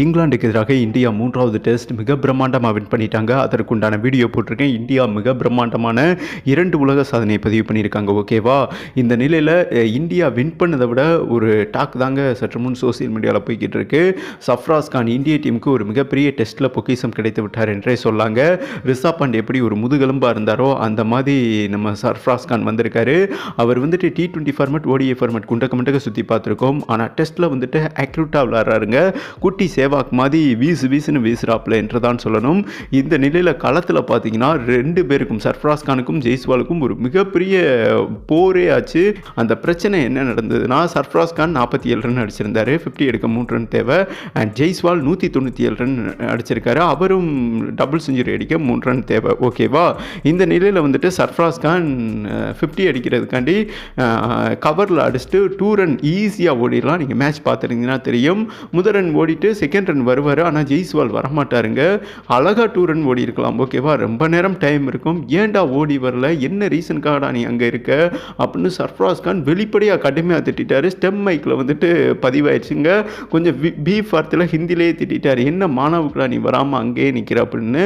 இங்கிலாந்துக்கு எதிராக இந்தியா மூன்றாவது டெஸ்ட் மிக பிரம்மாண்டமாக வின் பண்ணிட்டாங்க. அதற்குண்டான வீடியோ போட்டிருக்கேன். இந்தியா மிக பிரம்மாண்டமான இரண்டு உலக சாதனையை பதிவு பண்ணியிருக்காங்க. ஓகேவா இந்த நிலையில் இந்தியா வின் பண்ணதை விட ஒரு டாக் தாங்க சற்று முன் சோசியல் மீடியாவில் போய்கிட்டு இருக்கு. சஃப்ராஸ் கான் இந்திய டீமுக்கு ஒரு மிகப்பெரிய டெஸ்ட்டில் பொக்கிஷம் கிடைத்து விட்டார் என்றே சொல்லாங்க. ரிஷப் பாண்ட் எப்படி ஒரு முதுகெலும்பாக இருந்தாரோ அந்த மாதிரி நம்ம சர்ஃப்ராஸ் கான் வந்திருக்காரு. அவர் வந்துட்டு T twenty format ODI format குண்டக்க மண்டக்க சுற்றி பார்த்துருக்கோம். ஆனால் டெஸ்ட்டில் வந்துட்டு அக்யூட்டாக விளாட்றாருங்க குட்டி சேவாக் மாதிரி வீசு வீசுன்னு வீசுகிறாப்புல என்று தான் சொல்லணும். இந்த நிலையில் களத்தில் பார்த்தீங்கன்னா ரெண்டு பேருக்கும் சர்ஃப்ராஸ் கானுக்கும் ஜெய்ஸ்வாலுக்கும் ஒரு மிகப்பெரிய போரே ஆச்சு. அந்த பிரச்சனை என்ன நடந்ததுன்னா சர்ஃப்ராஸ் கான் நாற்பத்தி ஏழு ரன் அடிச்சிருந்தார். ஃபிஃப்டி எடுக்க மூணு ரன் தேவை. அண்ட் ஜெய்ஸ்வால் நூற்றி தொண்ணூற்றி ஏழு ரன் அடிச்சிருக்காரு. அவரும் டபுள் செஞ்சுரி அடிக்க மூணு ரன் தேவை. ஓகேவா இந்த நிலையில் வந்துட்டு சர்ஃப்ராஸ் கான் ஃபிஃப்டி அடிக்கிறதுக்காண்டி கவரில் அடிச்சுட்டு டூ ரன் ஈஸியாக ஓடிடலாம். நீங்கள் மேட்ச் பார்த்துருந்தீங்கன்னா தெரியும். முதல் ரன் ஓடிட்டு செகண்ட் ரன் வருவார். ஆனால் ஜெய்ஸ்வால் வரமாட்டாருங்க. அழகாக டூ ரன் ஓடி இருக்கலாம் ஓகேவா? ரொம்ப நேரம் டைம் இருக்கும். ஏன்டா ஓடி வரல? என்ன ரீசனுக்காகடா நீ அங்கே இருக்க? அப்படின்னு சர்ஃப்ராஸ் கான் வெளிப்படையாக கடுமையாக திட்டாரு ஸ்டெம் மைக்கில் வந்துட்டு பதிவாயிடுச்சுங்க. கொஞ்சம் பீஃப் வார்த்தையில் ஹிந்திலேயே திட்டார் என்ன மாணவுக்குடா நீ வராமல் அங்கேயே நிற்கிற அப்படின்னு.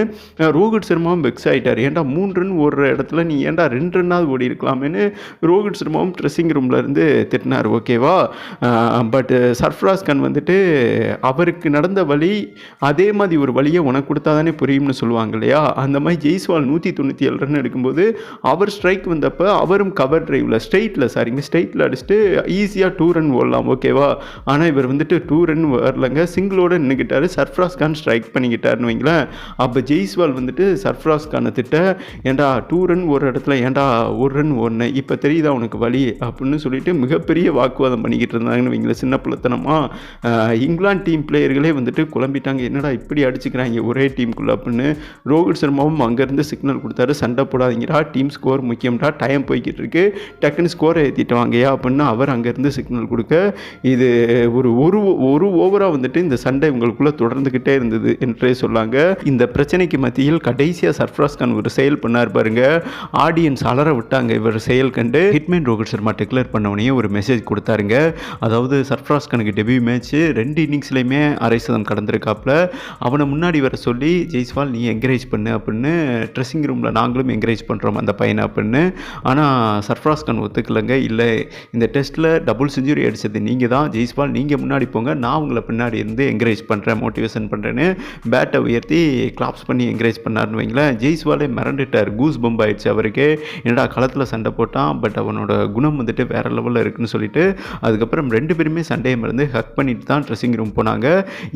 ரோஹித் சர்மாவும் வெக்ஸ் ஆகிட்டார் ஏன்டா மூணு ரன் ஓடுற இடத்துல நீ ஏன்டா ரெண்டு ரன்னாவது ஓடி இருக்கலாமேன்னு ரோஹித் சர்மாவும் ட்ரெஸ்ஸிங் ரூமில் இருந்து திட்டினார். ஓகேவா? பட் சர்ஃப்ராஸ் கான் வந்துட்டு அவருக்கு நடந்த வழி அதே மாதிரி ஒரு வழியை உனக்கு கொடுத்தா தானே புரியும்னு சொல்லுவாங்க இல்லையா அந்த மாதிரி ஜெய்ஸ்வால் நூற்றி தொண்ணூற்றி ஏழு ரன் எடுக்கும்போது அவர் ஸ்ட்ரைக் வந்தப்போ அவரும் கவர் டிரைவில் ஸ்ட்ரெயிட்டில் சாரிங்க ஸ்ட்ரெயிட்டில் அடிச்சுட்டு ஈஸியாக டூ ரன் ஓடலாம் ஓகேவா ஆனால் இவர் வந்துட்டு டூ ரன் வரலங்க. சிங்கிளோட நின்றுக்கிட்டாரு சர்ஃப்ராஸ் கான் ஸ்ட்ரைக் பண்ணிக்கிட்டாருன்னு வைங்களேன். அப்போ ஜெய்ஸ்வால் வந்துட்டு சர்ஃப்ராஸ் கானை திட்ட ஏன்டா டூ ரன் ஒரு இடத்துல ஏன்டா ஒரு ரன் ஒன்று இப்போ தெரியுதா உனக்கு வழி? அப்படின்னு சொல்லிட்டு மிகப்பெரிய வாக்குவாதம் பண்ணிக்கிட்டு இருந்தாங்கன்னு வைங்களேன் சின்ன பிள்ளைத்தனமாக இங்கிலாந்து டீம் பிளேயர்களே வந்துட்டு குழம்பிட்டாங்க. என்னடா இப்படி அடிச்சுக்கிறாங்க ஒரே டீமுக்குள்ளே அப்படின்னு ரோஹித் சர்மாவும் அங்கேருந்து சிக்னல் கொடுத்தாரு. சண்டை போடாதீங்கடா டீம் ஸ்கோர் முக்கியம்டா டைம் போய்கிட்டு இருக்கு. டக்குன்னு ஸ்கோரை ஏற்றிட்டு வாங்கயா அப்படின்னு அவர் அங்கேருந்து சிக்னல் கொடுக்க இது ஒரு ஒரு ஒரு ஓவராக வந்துட்டு இந்த சண்டை உங்களுக்குள்ளே தொடர்ந்துக்கிட்டே இருந்தது என்றே சொல்லாங்க. இந்த பிரச்சனைக்கு மத்தியில் கடைசியாக சர்ஃப்ராஸ் கான் ஒரு செயல் பண்ணார் பாருங்க. ஆடியன்ஸ் அலற விட்டாங்க இவர் செயல் கண்டு. ஹிட்மேன் ரோஹித் சர்மா டிக்ளேர் பண்ணவனையும் ஒரு மெசேஜ் கொடுத்தாருங்க. அதாவது சர்ஃப்ராஸ் கானுக்கு டெபியூ மேட்ச் ரெண்டு இன்னிங்ஸ்லையுமே அரை சதம் கடந்திருக்காப்புல. அவனை முன்னாடி வர சொல்லி ஜெய்ஸ்வால் நீ என்கரேஜ் பண்ணு அப்படின்னு ட்ரெஸ்ஸிங் ரூமில் நாங்களும் என்கரேஜ் பண்ணுறோம் அந்த பையனை அப்படின்னு. ஆனால் சர்ஃப்ராஸ் கான் ஒத்துக்கலைங்க. இல்லை இந்த டெஸ்ட்டில் டபுள் செஞ்சுரி அடித்தது நீங்கள் தான் ஜெய்ஸ்வால் நீங்கள் முன்னாடி போங்க. நான் உங்களை பின்னாடி இருந்து என்கரேஜ் பண்ணுறேன் மோட்டிவேஷன் பண்ணுறேன்னு பேட்டை உயர்த்தி கிளாப்ஸ் பண்ணி என்கரேஜ் பண்ணாருன்னு வைங்களேன். ஜெய்ஸ்வாலே மிரண்டுட்டார். கூஸ் பம்ப் ஆயிடுச்சு அவருக்கு. என்னடா களத்தில் சண்டை போட்டான். பட் அவனோட குணம் வந்துட்டு வேறு லெவலில் இருக்குன்னு சொல்லிட்டு அதுக்கப்புறம் ரெண்டு பேருமே சண்டையை மறந்து ஹக் பண்ணிட்டு தான் ட்ரெஸ்ஸிங் ரூம் போனாங்க.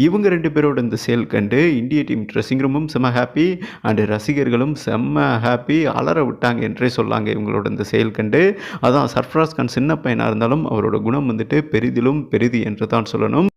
இவங்க ரெண்டு பேரோட இந்த சேல் கண்டு இந்திய டீம் ட்ரெஸ்ஸிங் ரூமும் செம்ம ஹாப்பி அண்டு ரசிகர்களும் செம்ம ஹாப்பி அலற விட்டாங்க என்றே சொல்லாங்க இவங்களோட இந்த செயல் கண்டு. அதான் சர்ஃப்ராஸ் கான் சின்ன பையனாக இருந்தாலும் அவரோட குணம் வந்துட்டு பெரிதிலும் பெரிது என்று தான் சொல்லணும்.